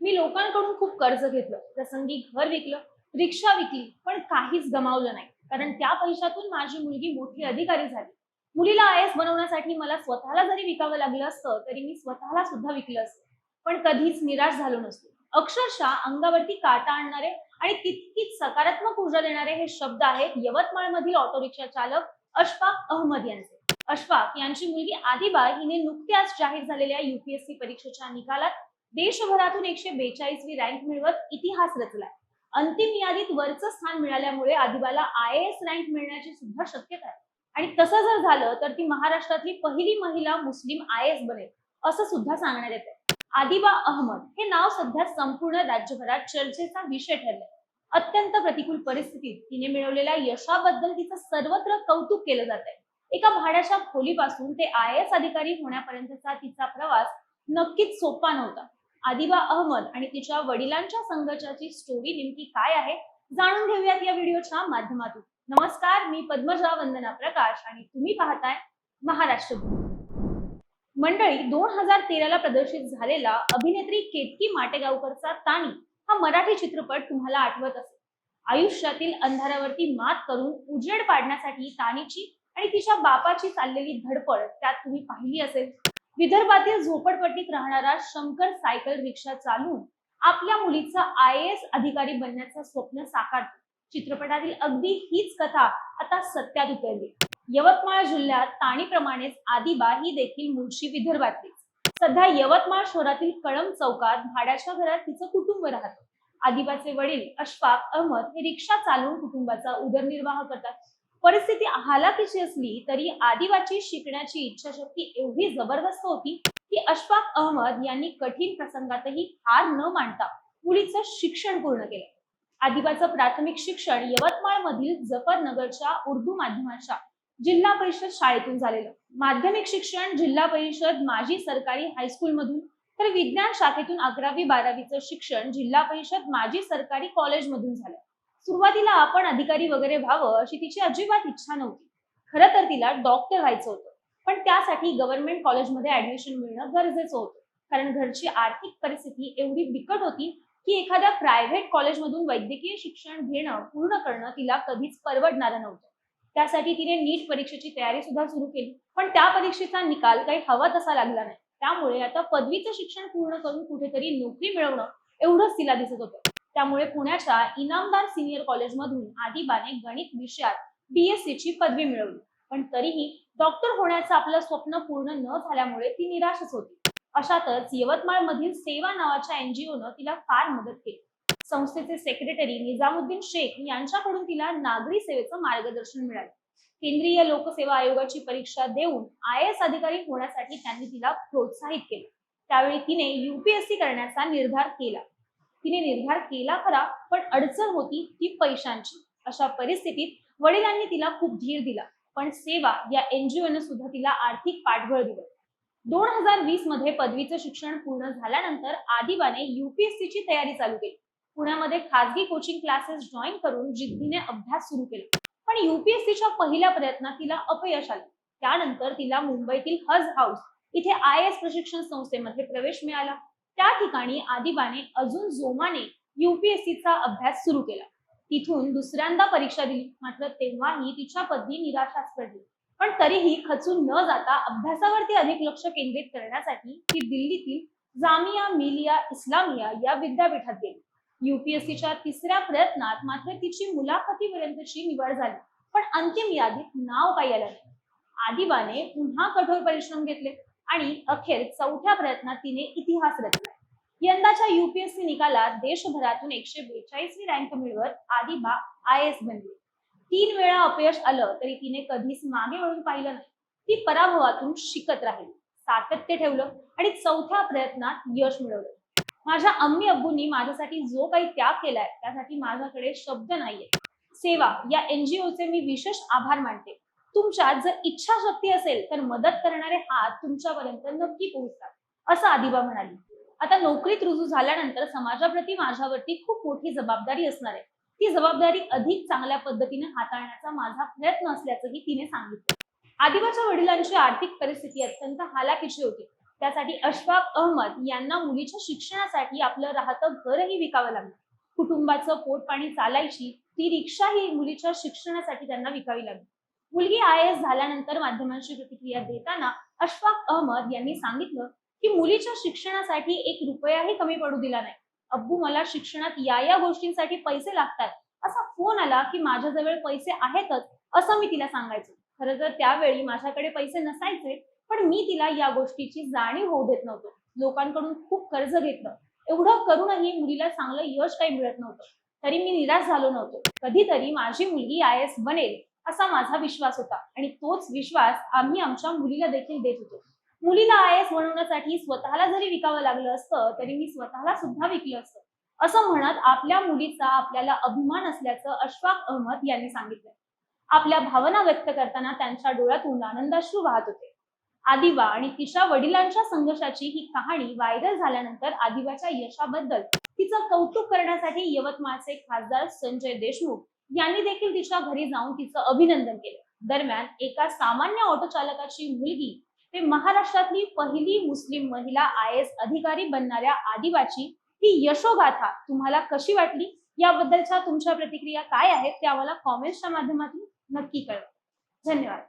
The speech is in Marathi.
मी लोकांकडून खूप कर्ज घेतलं प्रसंगी घर विकलं रिक्षा विकली पण काहीच गमावलं नाही. कारण त्या पैशातून माझी मुलगी मोठी अधिकारी झाली. मुलीला आय एस बनवण्यासाठी मला स्वतःला जरी विकावं लागलं असतं तरी मी स्वतःला सुद्धा विकलं असतं. पण कधीच निराश झालो नसतो. अक्षरशः अंगावरती काटा आणणारे आणि तितकीच सकारात्मक ऊर्जा देणारे हे शब्द आहेत यवतमाळ मधील ऑटो रिक्षा चालक अशफाक अहमद यांचे. अशफाक यांची मुलगी आदिबा हिने नुकत्याच जाहीर झालेल्या युपीएससी परीक्षेच्या निकालात देशभरातून एकशे बेचाळीसवी रँक मिळवत इतिहास रचलाय. अंतिम यादीत वरचं स्थान मिळाल्यामुळे आदिबाला आय एस रँक मिळण्याची सुद्धा शक्यता आहे. आणि तसं जर झालं तर ती महाराष्ट्रातली पहिली महिला मुस्लिम आय एस बनेल असं सुद्धा सांगण्यात येते आदिबा अहमद हे नाव सध्या संपूर्ण राज्यभरात चर्चेचा विषय ठरलाय. अत्यंत प्रतिकूल परिस्थितीत तिने मिळवलेल्या यशाबद्दल तिचं सर्वत्र कौतुक केलं जात आहे एका भाड्याच्या खोलीपासून ते आय एस अधिकारी होण्यापर्यंतचा तिचा प्रवास नक्कीच सोपा नव्हता. आदिबा अहमद आणि तिच्या वडिलांच्या संघर्षाची स्टोरी नेमकी काय आहे जाणून घेऊयात या व्हिडिओच्या माध्यमातून. नमस्कार मी पद्मजा वंदना प्रकाश आणि तुम्ही पाहताय महाराष्ट्र मंडळी दोन हजार तेराला प्रदर्शित झालेला अभिनेत्री केतकी माटेगावकरचा तानी हा मराठी चित्रपट तुम्हाला आठवत असेल. आयुष्यातील अंधारावरती मात करून उजेड पाडण्यासाठी तानीची आणि तिच्या बापाची चाललेली धडपड त्यात तुम्ही पाहिली असेल. विदर्भातील झोपडपट्टीत राहणारा शंकर सायकल रिक्षा चालवून आपल्या मुलीचा आय एस अधिकारी बनण्याचं स्वप्न साकारतो. चित्रपटातील अगदी हीच कथा आता सत्यात उतरली. यवतमाळ जिल्ह्यात ताणीप्रमाणेच आदिबा ही देखील मुळशी विदर्भातली सध्या यवतमाळ शहरातील कळम चौकात भाड्याच्या घरात तिचं कुटुंब राहतं. आदिबाचे वडील अशफाक अहमद हे रिक्षा चालवून कुटुंबाचा उदरनिर्वाह करतात. परिस्थिती हालाकीची असली तरी आदिवाची शिकण्याची इच्छाशक्ती एवढी जबरदस्त होती की अशफाक अहमद यांनी कठीण प्रसंगातही हार न मांडता मुलीचं शिक्षण पूर्ण केलं. आदिबाचं प्राथमिक शिक्षण यवतमाळ मधील जफरनगरच्या उर्दू माध्यमाच्या जिल्हा परिषद शाळेतून झालेलं. माध्यमिक शिक्षण जिल्हा परिषद माजी सरकारी हायस्कूल मधून तर विज्ञान शाखेतून अकरावी बारावीचं शिक्षण जिल्हा परिषद माजी सरकारी कॉलेज मधून झालं. सुरुवातीला आपण अधिकारी वगैरे व्हावं अशी तिची अजिबात इच्छा नव्हती. खरं तर तिला डॉक्टर व्हायचं होतं. पण त्यासाठी गव्हर्नमेंट कॉलेजमध्ये ऍडमिशन मिळणं गरजेचं होतं. कारण घरची आर्थिक परिस्थिती एवढी बिकट होती की एखाद्या प्रायव्हेट कॉलेजमधून वैद्यकीय शिक्षण घेणं पूर्ण करणं तिला कधीच परवडणारं नव्हतं. त्यासाठी तिने नीट परीक्षेची तयारी सुद्धा सुरू केली. पण त्या परीक्षेचा निकाल काही हवा तसा लागला नाही. त्यामुळे आता पदवीचं शिक्षण पूर्ण करून कुठेतरी नोकरी मिळवणं एवढंच तिला दिसत होतं. त्यामुळे पुण्याच्या इनामदार सिनियर कॉलेजमधून आदिबाने गणित विषयात बीएससी ची पदवी मिळवली. पण तरीही डॉक्टर होण्याचं आपलं स्वप्न पूर्ण न झाल्यामुळे ती निराशच होती. अशातच यवतमाळ मधील सेवा नावाच्या एनजीओनं तिला फार मदत केली. संस्थेचे सेक्रेटरी निजामुद्दीन शेख यांच्याकडून तिला नागरी सेवेचं मार्गदर्शन मिळालं. केंद्रीय लोकसेवा आयोगाची परीक्षा देऊन आय एस अधिकारी होण्यासाठी त्यांनी तिला प्रोत्साहित केलं. त्यावेळी तिने युपीएससी करण्याचा निर्धार केला. तिने निर्धार केला खरा पण अडचण होती ती पैशांची. अशा परिस्थितीत वडिलांनी तिला खूप धीर दिला पण सेवा या एनजीओने सुद्धा तिला आर्थिक पाठबळ दिलं. दोन हजार वीसमध्ये पदवीचं शिक्षण पूर्ण झाल्यानंतर आदिबाने युपीएससी ची तयारी चालू केली. पुण्यामध्ये खासगी कोचिंग क्लासेस जॉईन करून जिद्दीने अभ्यास सुरू केला. पण युपीएससीच्या पहिल्या प्रयत्नात तिला अपयश आलं. त्यानंतर तिला मुंबईतील हज हाऊस इथे आय एस प्रशिक्षण संस्थेमध्ये प्रवेश मिळाला. त्या ठिकाणी आदिबाने अजून जोमाने युपीएससीचा अभ्यास सुरू केला. तिथून दुसऱ्यांदा परीक्षा दिली. मात्र तेव्हाही तिच्या पदवी निराशाच पडली. पण तरीही खचून न जाता अभ्यासावरती अधिक लक्ष केंद्रित करण्यासाठी ती दिल्लीतील जामिया मिलिया इस्लामिया या विद्यापीठात गेली. युपीएससीच्या तिसऱ्या प्रयत्नात मात्र तिची मुलाखतीपर्यंतची निवड झाली. पण अंतिम यादीत नाव काही आलं नाही. आदिबाने पुन्हा कठोर परिश्रम घेतले. आणि अखेर चौथ्या प्रयत्नात तिने इतिहास रचला. यंदाच्या युपीएससी निकालात देशभरातून एकशे बेचाळीसवी रँक मिळवत आदिबा आय एस बनली. तीन वेळा अपयश आलं तरी तिने कधीच मागे वळून पाहिलं नाही. ती पराभवातून शिकत राहिली. सातत्य ठेवलं आणि चौथ्या प्रयत्नात यश मिळवलं. माझ्या अम्मी अब्बूंनी माझ्यासाठी जो काही त्याग केलाय त्यासाठी माझ्याकडे शब्द नाहीये. सेवा या एनजीओचे मी विशेष आभार मानते. तुमच्यात जर इच्छाशक्ती असेल तर मदत करणारे हात तुमच्यापर्यंत नक्की पोहोचतात. असं आदिबा म्हणाली. आता नोकरीत रुजू झाल्यानंतर समाजाप्रती माझ्यावरती खूप मोठी जबाबदारी असणार आहे. ती जबाबदारी अधिक चांगल्या पद्धतीने हाताळण्याचा माझा प्रयत्न असल्याचंही तिने सांगितलं. आदिबाच्या वडिलांची आर्थिक परिस्थिती अत्यंत हालाकीची होती. त्यासाठी अशफाक अहमद यांना मुलीच्या शिक्षणासाठी आपलं राहतं घरही विकावं लागलं. कुटुंबाचं पोट पाणी चालायची ती रिक्षाही मुलीच्या शिक्षणासाठी त्यांना विकावी लागली. मुलगी आय एस झाल्यानंतर माध्यमांशी प्रतिक्रिया देताना अशफाक अहमद यांनी सांगितलं की मुलीच्या शिक्षणासाठी एक रुपयाही कमी पडू दिला नाही. अब्बू मला शिक्षणात या या गोष्टींसाठी पैसे लागतात. असा फोन आला की माझ्याजवळ पैसे आहेतच असं मी तिला सांगायचो. खरं तर त्यावेळी माझ्याकडे पैसे नसायचे पण मी तिला या गोष्टीची जाणीव होऊ देत नव्हतो. लोकांकडून खूप कर्ज घेतलं. एवढं करूनही मुलीला चांगलं यश काही मिळत नव्हतं. तरी मी निराश झालो नव्हतो. कधीतरी माझी मुलगी आय एस बनेल असा माझा विश्वास होता. आणि तोच विश्वास आम्ही आमच्या मुलीला देखील देत होतो. मुलीला आय एस बनवण्यासाठी स्वतःला जरी विकावं लागलं असतं तरी मी स्वतःला सुद्धा विकलं असतं. असं म्हणत आपल्या मुलीचा आपल्याला अभिमान असल्याचं अशफाक अहमद यांनी सांगितलं. आपल्या भावना व्यक्त करताना त्यांच्या डोळ्यातून आनंदाश्रू वाहत होते. आदिवा आणि तिच्या वडिलांच्या संघर्षाची ही कहाणी व्हायरल झाल्यानंतर आदिवाच्या यशाबद्दल तिचं कौतुक करण्यासाठी यवतमाळचे खासदार संजय देशमुख यांनी देखील तिच्या घरी जाऊन तिचं अभिनंदन केलं. दरम्यान एका सामान्य ऑटो चालकाची मुलगी ते महाराष्ट्रातली पहिली मुस्लिम महिला आय एस अधिकारी बनणाऱ्या आदिवाची ही यशोगाथा तुम्हाला कशी वाटली? याबद्दलच्या तुमच्या प्रतिक्रिया काय आहेत? त्या मला कॉमेंट्सच्या माध्यमातून नक्की कळवा. धन्यवाद.